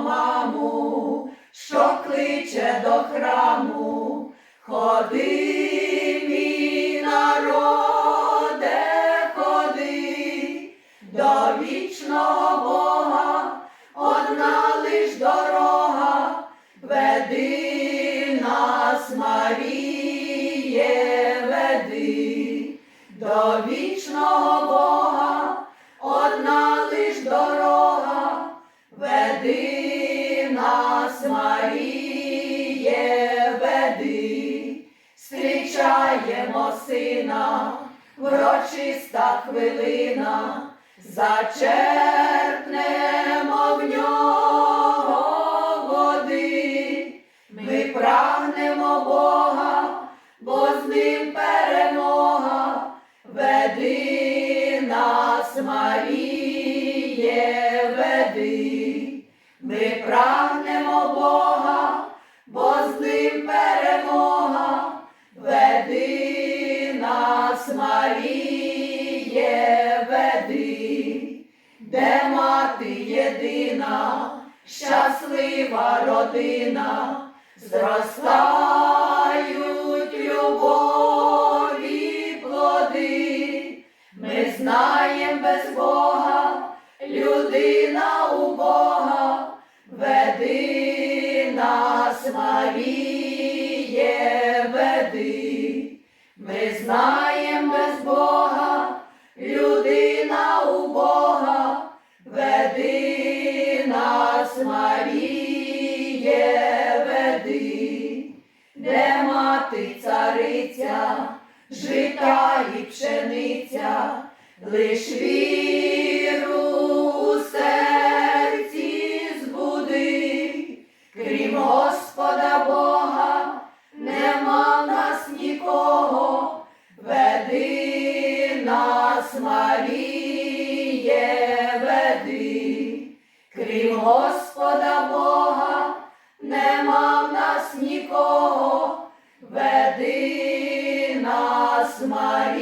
маму, що кличе до храму, ходи, мій народе, ходи до вічного. Одна лиш дорога, веди нас, Маріє, веди до вічного нас, Маріє, веди, зустрічаємо сина, врочиста хвилина, зачерпнемо в нього води, ми прагнемо Бога, бо з ним перемога, веди нас, Маріє, веди, ми прагнемо Маріє, веди, де мати єдина, щаслива родина, зростають любові плоди, ми знаєм без Бога, людина у Бога, веди нас, Маріє, веди, ми знаєм без Бога, людина у Бога, веди нас, Маріє, веди, де мати цариця, жита і пшениця, лиш віру у серці збуди, крім Господа Бога, нема в нас нікого, нас, Маріє, веди, крім Господа Бога, нема в нас нікого, веди нас, Маріє.